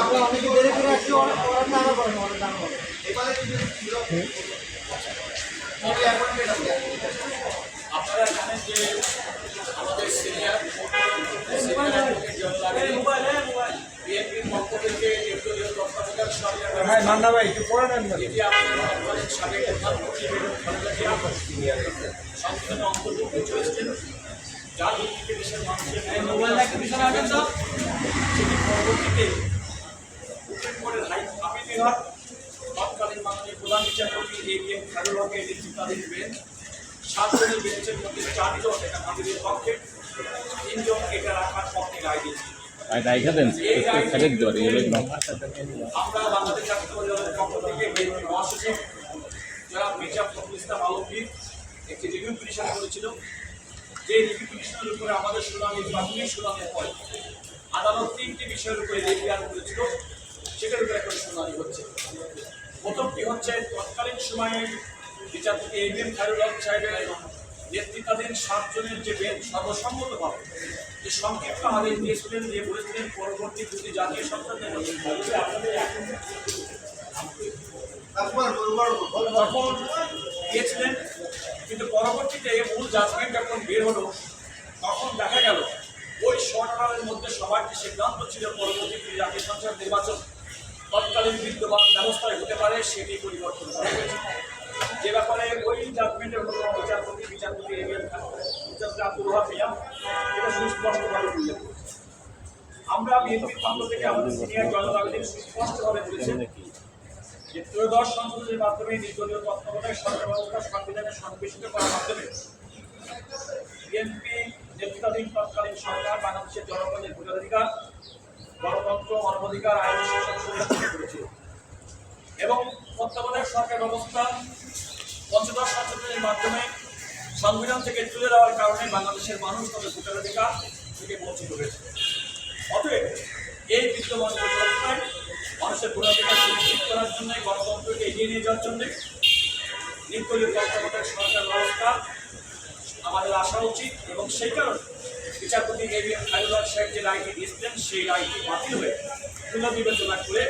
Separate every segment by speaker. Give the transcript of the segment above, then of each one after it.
Speaker 1: আমরা অনেক দেরি করে আসছি অনেক দাঁড়া করেন অনেক করেন
Speaker 2: আপনারা জানেন যে আমাদের সিনিয়র
Speaker 1: হ্যাঁ মান্না ভাই, একটু পড়ে নেন
Speaker 2: আমাদের যার ভিত্তিতে দেশের মানুষের মোবাইল একটা বিষয় আছেন তো সেটি পরবর্তীতে সুপ্রিম কোর্টের হাই প্রধান বিচারপতি এ বি এম বেঞ্চ সাতজনের বেঞ্চের মধ্যে চারজন এটা মামুলের পক্ষে
Speaker 3: দেন। দিতে পারি
Speaker 2: আমরা বাংলাদেশ তিনটি বিষয়ের উপরে এখন হচ্ছে। প্রথমটি হচ্ছে, তৎকালীন সময়ে নেতৃত্বাধীন সাতজনের যে বেঞ্চ সর্বসম্মতভাবে যে সংক্ষিপ্ত দিয়েছিলেন যে বলেছিলেন পরবর্তী দুটি জাতীয় এখন তখন দিয়েছিলেন কিন্তু পরবর্তীতে মূল জাজমেন্ট যখন বের হলো তখন দেখা গেল ওই সরকারের মধ্যে সবার যে সিদ্ধান্ত ছিল পরবর্তীতে জাতীয় সংসদ নির্বাচন তৎকালীন বিদ্যমান ব্যবস্থায় হতে পারে সেটি পরিবর্তন করা হয়েছে। যে ব্যাপারে ওই জাজমেন্টের মধ্যে বিচারপতি বিচারপতি এম খান, বিচারপতি আব্দুল এটা আমরা সরকার ব্যবস্থা সংবিধানে বিএনপি সরকার, বাংলাদেশের ভোটাধিকার, গণতন্ত্র, মানবাধিকার এবং তত্ত্বাবধায়ক সরকার ব্যবস্থা পঞ্চদশ সংশোধনের মাধ্যমে সংবিধান থেকে তুলে দেওয়ার কারণে বাংলাদেশের মানুষ তাদের ভোটাধিকার থেকে বঞ্চিত হয়েছে। অতএব এই বিদ্যমান মানুষের ভোটাধিকার সুনিশ্চিত করার জন্য, গণতন্ত্রকে এগিয়ে নিয়ে যাওয়ার জন্য নির্দলীয় তত্ত্বাবধায়ক সরকার ব্যবস্থা আমাদের আসা উচিত এবং সেই কারণে বিচারপতি এ বি সাহেব যে রায়টি দিয়েছিলেন, সেই রায়টি বাতিল হয়ে পুনর্বিবেচনা করে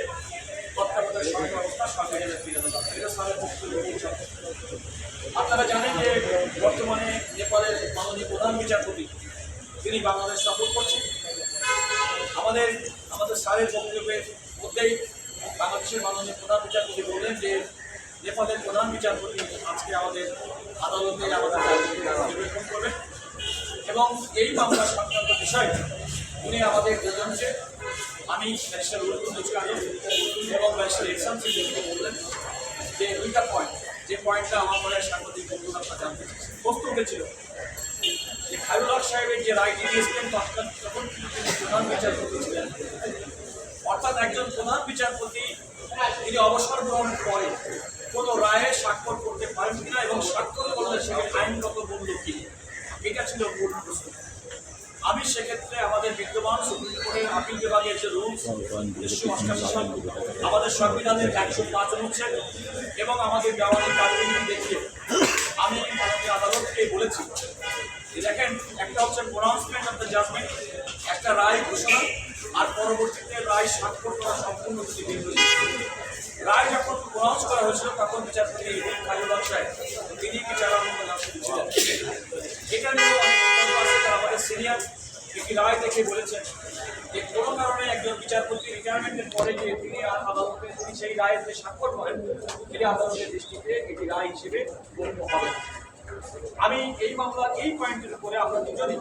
Speaker 2: আপনারা জানেন যে বর্তমানে নেপালের মাননীয় প্রধান বিচারপতি, তিনি বাংলাদেশ সফর করছেন। আমাদের আমাদের স্যারের বক্তব্যের মধ্যেই বাংলাদেশের মাননীয় প্রধান বিচারপতি বললেন যে, নেপালের প্রধান বিচারপতি আজকে আমাদের আদালতে আমাদের নিবেদন করবেন। এবং এই মামলা সংক্রান্ত বিষয়ে, উনি আমাদের দুজনকে আমি ব্যারিস্টার উল্লুল এবং ব্যারিস্টার এক্সাম সিদ্দিককে বললেন, যে দুইটা পয়েন্ট যে পয়েন্টটা আমার মনে হয় সাংবাদিক বন্ধুরা আপনারা জানতে। প্রশ্ন উঠেছিল যে খায়রুল হক সাহেবের যে রায়টি দিয়েছিলেন তখন তখন প্রধান বিচারপতি ছিলেন। অর্থাৎ একজন প্রধান বিচারপতি, তিনি অবসর গ্রহণের পরে কোনো রায়ে স্বাক্ষর করতে পারেন কিনা এবং স্বাক্ষর করলে সেখানে আইনগত মূল্য কি? এটা ছিল মূল প্রশ্ন। আমি সেক্ষেত্রে আমাদের বিদ্যমান সুপ্রিম কোর্টের আপিল বিভাগের যে রুলস আমাদের সংবিধানের একশো পাঁচ অনুচ্ছেদ এবং আমাদের দেওয়ানি কার্যক্রম দেখিয়ে আমি আদালতকে বলেছি দেখেন, একটা হচ্ছে প্রনাউন্সমেন্ট অফ দ্য জাজমেন্ট একটা রায় ঘোষণা, আর পরবর্তীতে রায় স্বাক্ষর করা সম্পূর্ণ ভিন্ন রায় যখন প্রনাউন্স করা হয়েছিল, তখন বিচারপতি হক সাহেব, তিনি বিচারাধীন একটি রায় দেখে বলেছেন যে কোনো কারণে একজন বিচারপতি রিটায়ারমেন্টের পরে যে তিনি আদালতে তিনি সেই রায়ের যে স্বাক্ষর করেন, তিনি আদালতের দৃষ্টিতে এটি রায় হিসেবে গণ্য হবে। আমি এই মামলা এই পয়েন্টের উপরে আমরা দুজনই,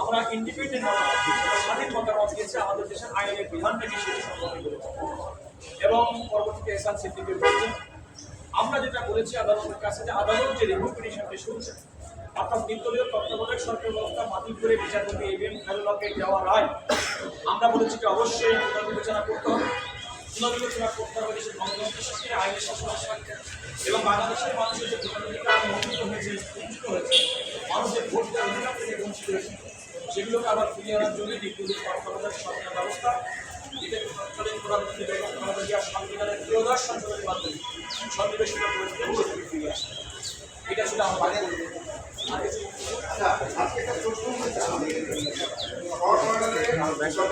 Speaker 2: আমরা ইন্ডিপেন্ডেন্ট স্বাধীন মতামত দিয়েছে আমাদের দেশের আইনের বিধানটাকে সেটি সম্পর্কে এবং পরবর্তীতে এসান সিদ্দিকি বলছেন আমরা যেটা বলেছি আদালতের কাছে যে আদালত যে রিভিউ পিটিশনটি শুনছে অর্থাৎ নির্দলীয় তত্ত্বাবধায়ক সরকার ব্যবস্থা বাতিল করে বিচারপতি এ বি এম খায়রুল হকের দেওয়া রায়। আমরা বলেছি যে অবশ্যই পুনর্বিবেচনা করতে হবে। পুনর্বিবেচনা করতে হবে দেশের গণতন্ত্রের আইনের শাসনের সাথে এবং বাংলাদেশের মানুষের যে ভোটাধিকার বঞ্চিত হয়েছে বঞ্চিত হয়েছে, মানুষের ভোট দেওয়ার অধিকার থেকে বঞ্চিত হয়েছে, সেগুলোকে আবার ফিরিয়ে আনার জন্য দিকগুলি তত্ত্বাবধায়ক সরকার ব্যবস্থা যেটা তৎকালীন প্রধানমন্ত্রী বেগম মাধ্যমে সন্নিবেশিত সেগুলি ফিরিয়ে এটা ছিল আমাদের
Speaker 1: আজকে একটা